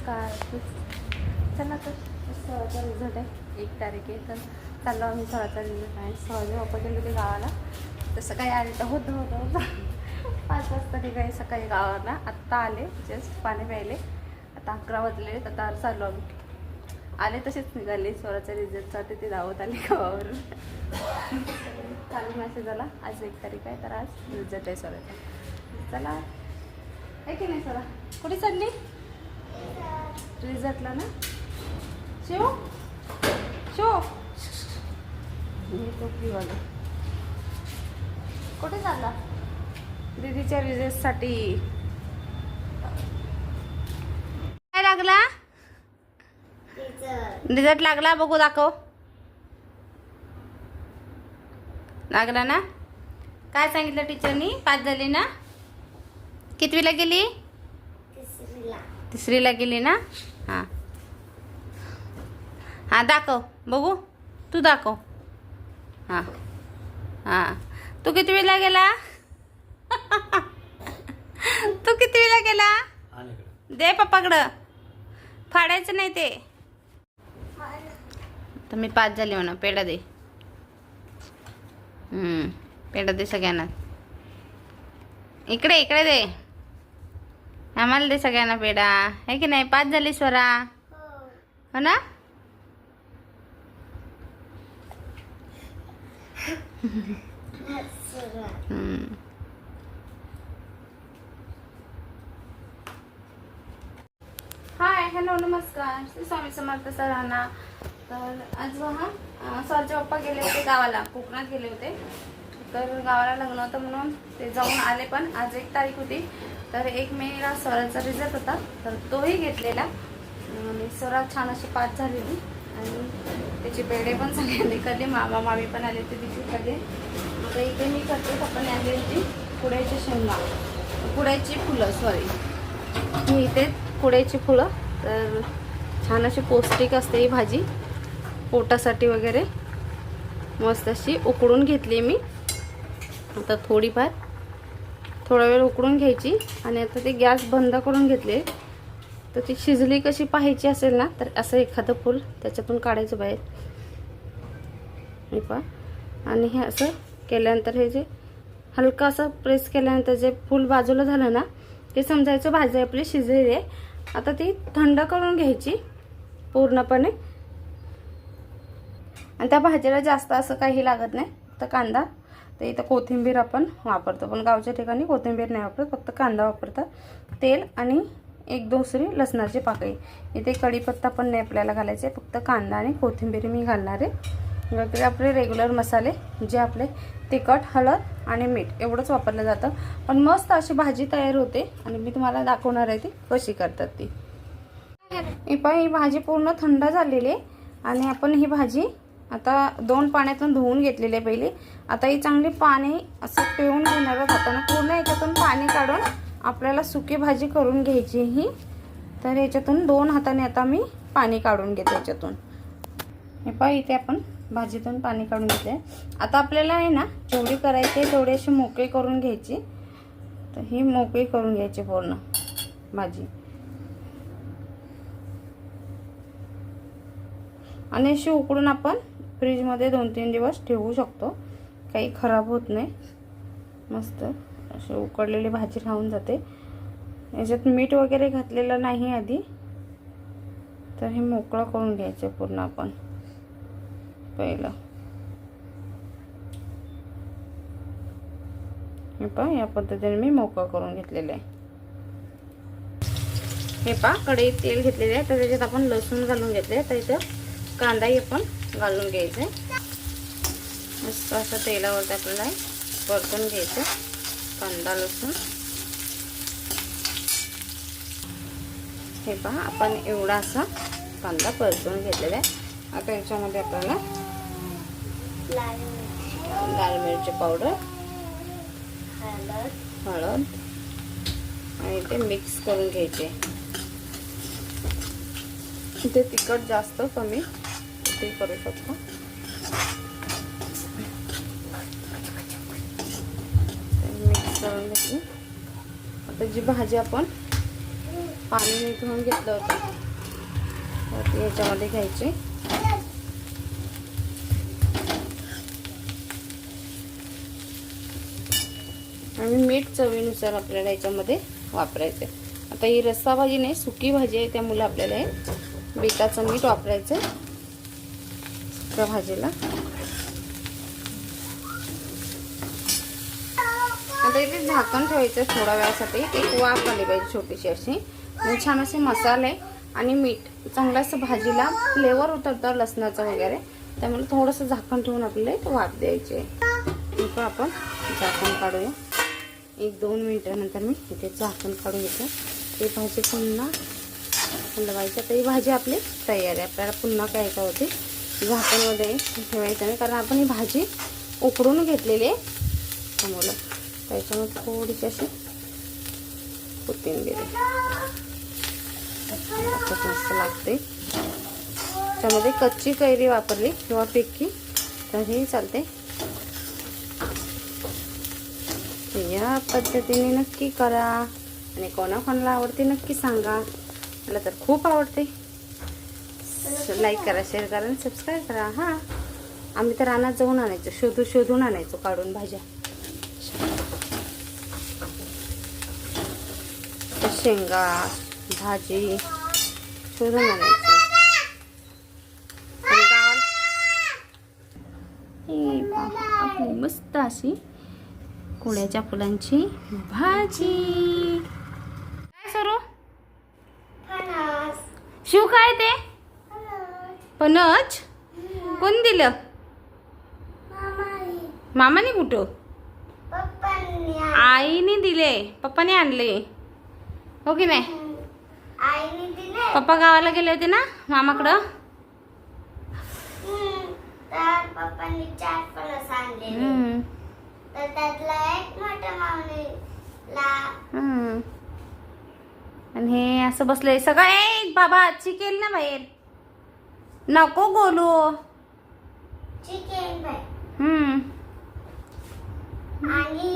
नमस्कार. चला तर सहचा रिझल्ट आहे. एक तारीख आहे तर चाललो आम्ही सोळाचा रिझल्ट आहे. सहज वापर गेले होते गावाला. तसं काही आले तर होतं होतं होतं. पाच वाजता निघाले सकाळी गावाला. आत्ता आले जस्ट पाणी प्यायले. आता अकरा वाजले आता चाललो आम्ही. आले तसेच निघाले. स्वराच्या रिझल्टसाठी ते धावत आले गावावरून. काल मेसेज आला. आज एक तारीख आहे तर आज रिझल्ट आहे स्वराचा चला. आहे की नाही सरा कुठे चालली? रिझल्टला ना? शिव? शिव? टोपलीवाला कुठे चालला? दीदीच्या रिझल्टसाठी काय लागला? रिझल्ट लागला बघू दाखव. लागला ना? काय सांगितलं टीचरनी पाच झाली ना? कितवीला गेली? तिसरीला गेली ना? हां. हां दाखव. बघू. तू दाखव. हां. हां. तू किती वेळेला गेला? तू किती वेळेला गेला? दे पप्पाकडं. फाडायचं नाही ते. तर मी पाच झाली म्हणा. पेढा दे. पेढा दे सगळ्यांना. इकडे इकडे दे. आम्हाला दे सगळ्यांना पेढा. आहे की नाही? पाच झाली स्वरा. हो ना? हाय हॅलो नमस्कार. श्री स्वामी समर्थ सरांना. तर आज हा अं, सरचे पप्पा गेले होते गावाला कोकणात गेले होते. तर गावाला लग्न होतं म्हणून ते जाऊन आले पण आज एक तारीख होती. तर एक मेला स्वराचा रिझल्ट होता. तर तोही घेतलेला. आणि स्वरा छान अशी पाच झालेली. आणि त्याचे पेढे पण सगळ्यांनी खाल्ले मामा मामी पण आले होते तिथे कधी आता इथे मी करते. पण आली होती कुड्याची शेंगा. कुड्याची फुलं सॉरी मी इथे कुड्याची फुलं. तर छान अशी पौष्टिक असते ही भाजी. पोटासाठी वगैरे. मस्त अशी उकडून घेतली मी. आता थोडीफार. थोडा वेळ उकडून घ्यायची आणि आता ते गॅस बंद करून घेतले. तर ती शिजली कशी पाहायची असेल ना तर असं एखादं फूल त्याच्यातून काढायचं बाहेर. हे पहा. आणि हे असं केल्यानंतर हे जे हलकं असं प्रेस केल्यानंतर जे फूल बाजूला झालं ना ते समजायचं भाजी आपली शिजलेली आहे. आता ती थंड करून घ्यायची पूर्णपणे. आणि त्या भाजीला जास्त असं काही लागत नाही. तर कांदा तर इथं कोथिंबीर आपण वापरतो. पण गावच्या ठिकाणी कोथिंबीर नाही वापरत फक्त कांदा वापरतात. तेल आणि एक दुसरी लसणाची पाकळी. इथे कढीपत्ता पण नाही आपल्याला घालायचे. फक्त कांदा आणि कोथिंबीर मी घालणार आहे. वगैरे आपले रेग्युलर मसाले जे आपले तिखट हळद आणि मीठ एवढंच वापरलं जातं. पण मस्त अशी भाजी तयार होते आणि मी तुम्हाला दाखवणार आहे ती कशी करतात ती. ही पण ही भाजी पूर्ण थंड झालेली आहे आणि आपण ही भाजी आता दोन पाण्यातून धुवून घेतलेले आहे आता ही चांगली पाणी असं पिऊन घेणार आहोत हातानं पूर्ण याच्यातून पाणी काढून आपल्याला सुकी भाजी करून घ्यायची ही. तर याच्यातून दोन हाताने आता मी पाणी काढून घेते याच्यातून. हे पहा इथे आपण भाजीतून पाणी काढून घेतले आता आपल्याला आहे ना जेवढी करायची आहे तेवढी अशी मोकळी करून घ्यायची. तर ही मोकळी करून घ्यायची पूर्ण भाजी. आणि अशी उकडून आपण फ्रीजमध्ये दोन तीन दिवस ठेवू शकतो. काही खराब होत नाही. मस्त. अशी उकडलेली भाजी राहून जाते. याच्यात मीठ वगैरे घातलेलं नाही आधी. तर हे मोकळं करून घ्यायचं पूर्ण आपण. पहिलं. हे पहा या पद्धतीने मी मोकळं करून घेतलेलं आहे. हे पहा कढईत तेल घेतलेले आहे. तर त्याच्यात आपण लसूण घालून घेतले तर इथं कांदाही आपण घालून घ्यायचं. मस्त असं तेलावरती आपल्याला परतून घ्यायचं कांदा लसूण. हे पहा आपण एवढा असा कांदा परतून घेतलेला आहे. आता याच्यामध्ये आपल्याला लाल मिरची पावडर हळद आणि ते मिक्स करून घ्यायचे. इथे तिखट जास्त कमी ते करू शकतो. मिक्स करून घेतली. आता जी भाजी आपण पाणी मी घेतलं होतं तर ती याच्यामध्ये घ्यायची. आणि मीठ चवीनुसार आपल्याला याच्यामध्ये वापरायचं आहे आता ही रस्सा भाजी नाही सुकी भाजी आहे त्यामुळे आपल्याला हे बीटाचं मीठ वापरायचं आहे त्या भाजीला. आता इथे झाकण ठेवायचं आहे थोड्या वेळासाठी. एक वाफ आली पाहिजे छोटीशी अशी. छान असे मसाले आणि मीठ. चांगलं असं भाजीला फ्लेवर उतरतं लसणाचं वगैरे. त्यामुळे थोडंसं झाकण ठेवून आपल्याला एक वाफ द्यायची आहे. इथं आपण झाकण काढूया. एक दोन मिनटानंतर मी इथे झाकण काढून घेतो. ते भाजी पुन्हा हलवायची. आता ही भाजी आपली तयार आहे. आपल्याला पुन्हा काय काय होते झाकणमध्ये ठेवायचं नाही कारण आपण ही भाजी उकडून घेतलेली आहे. त्यामुळं त्याच्यामध्ये थोडीशी अशी कोथिंबीर खूप मस्त लागते. त्यामध्ये कच्ची कैरी वापरली किंवा पिक्की तरीही चालते. या पद्धतीने नक्की करा. आणि कोणाकोणाला आवडते नक्की सांगा. मला तर खूप आवडते. लाईक करा शेअर करा आणि सबस्क्राईब करा. हां. आम्ही तर रानात जाऊन आणायचो शोधू शोधून आणायचो काढून भाज्या. शेंगा भाजी शोधून आणायचं. हे आपली मस्त अशी कोळ्याच्या फुलांची भाजी. काय सरू? शिव काय ते? पनच? कोण दिलं? मामाने कुठं? आईने दिले. पप्पाने आणले. हो की नाही? पप्पा गावाला गेले होते ना मामाकडं? आणि हे असं बसलंय सगळं. एक बाबा चिकेल ना बाहेर. नको बोलू चिकन हम्म. आणि